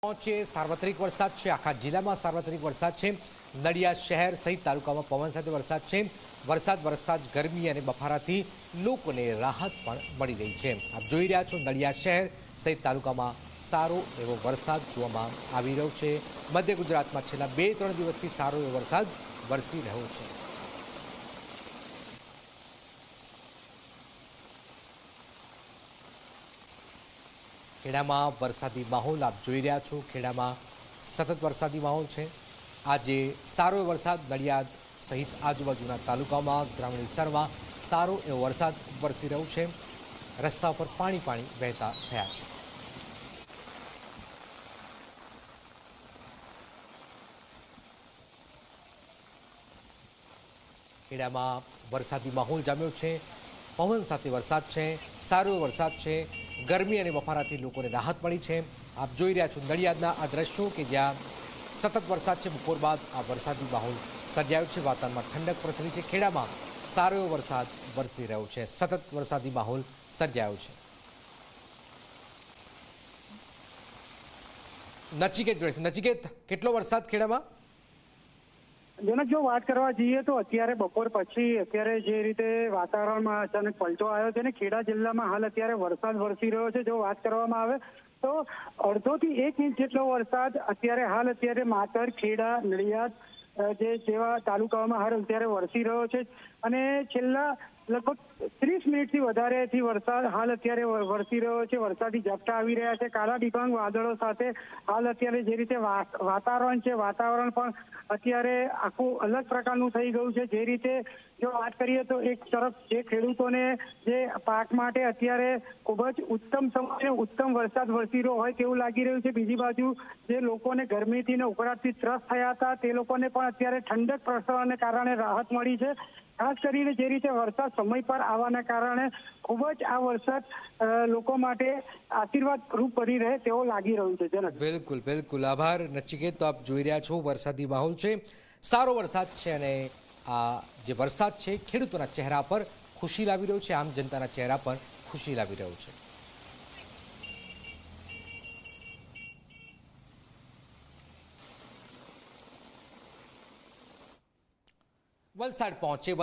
પહોંચે સાર્વત્રિક વરસાદ છે, આખા જિલ્લામાં સાર્વત્રિક વરસાદ છે. નડિયાદ શહેર સહિત તાલુકામાં પવન સાથે વરસાદ છે. વરસાદ વરસતા જ ગરમી અને બફારાથી લોકોને રાહત પણ મળી રહી છે. આપ જોઈ રહ્યા છો નડિયાદ શહેર સહિત તાલુકામાં સારો એવો વરસાદ જોવામાં આવી રહ્યો છે. મધ્ય ગુજરાતમાં છેલ્લા બે ત્રણ દિવસથી સારો એવો વરસાદ વરસી રહ્યો છે. ખેડામાં વરસાદી માહોલ આપ જોઈ રહ્યા છો. ખેડામાં સતત વરસાદી માહોલ છે. આજે સારો વરસાદ નડિયાદ સહિત આજુબાજુના તાલુકામાં, ગ્રામીણ વિસ્તારમાં સારો એવો વરસાદ વરસી રહ્યો છે. રસ્તા પર પાણી પાણી વહેતા થયા છે. ખેડામાં વરસાદી માહોલ જામ્યો છે. પવન સાથે વરસાદ છે, સારો વરસાદ છે, ગરમી અને બફારાથી લોકોને રાહત મળી છે. આપ જોઈ રહ્યા છો નડિયાદના આ દ્રશ્યો કે જ્યાં સતત વરસાદ છે, બપોર બાદ આ વરસાદી માહોલ સર્જાયો છે. વાતાવરણમાં ઠંડક પ્રસરી છે. ખેડામાં સારો એવો વરસાદ વરસી રહ્યો છે. સતત વરસાદી માહોલ સર્જાયો છે. નચિકેત જોડે નચિકેત, કેટલો વરસાદ ખેડામાં? જેને જો વાત કરવા જઈએ તો અત્યારે બપોર પછી અત્યારે જે રીતે વાતાવરણમાં અચાનક પલટો આવ્યો છે ને, ખેડા જિલ્લામાં હાલ અત્યારે વરસાદ વરસી રહ્યો છે, જો વાત કરવામાં આવે તો અડધો થી એક ઇંચ જેટલો વરસાદ અત્યારે હાલ અત્યારે માતર, ખેડા, નડિયાદ જે જેવા તાલુકાઓમાં હાલ અત્યારે વરસી રહ્યો છે. અને છેલ્લા લગભગ ત્રીસ મિનિટથી વધારેથી વરસાદ હાલ અત્યારે વરસી રહ્યો છે. વરસાદી ઝાપટા આવી રહ્યા છે. કાળા ડિબાંગ વાદળો સાથે હાલ અત્યારે જે રીતે વાતાવરણ છે, વાતાવરણ પણ અત્યારે આખું અલગ પ્રકારનું થઈ ગયું છે. જે રીતે જો વાત કરીએ તો એક તરફ જે ખેડૂતોને જે પાક માટે અત્યારે ખૂબ જ ઉત્તમ સમય ઉત્તમ વરસાદ વરસી રહ્યો હોય તેવું લાગી રહ્યું છે. બીજી બાજુ જે લોકોને ગરમીથી ને ઉકળાટથી ત્રસ્ત થયા હતા, તે લોકોને પણ અત્યારે ઠંડક પ્રસરણને કારણે રાહત મળી છે. ખાસ કરીને જે રીતે વરસાદ સમય પર આવવાના કારણે ખૂબ જ આ વરસાદ લોકો માટે આશીર્વાદ રૂપ બની રહે તેવો લાગી રહ્યું છે જનક. બિલકુલ બિલકુલ. આભાર. નચિકેત તો આપ જોઈ રહ્યા છો, વરસાદી માહોલ છે. સારો વરસાદ છે અને આ જે વરસાદ છે, ખેડૂતોના ચહેરા પર ખુશી લાવી રહ્યો છે. આમ જનતાના ચહેરા પર ખુશી લાવી રહ્યો છે. વલસાડ પહોંચે.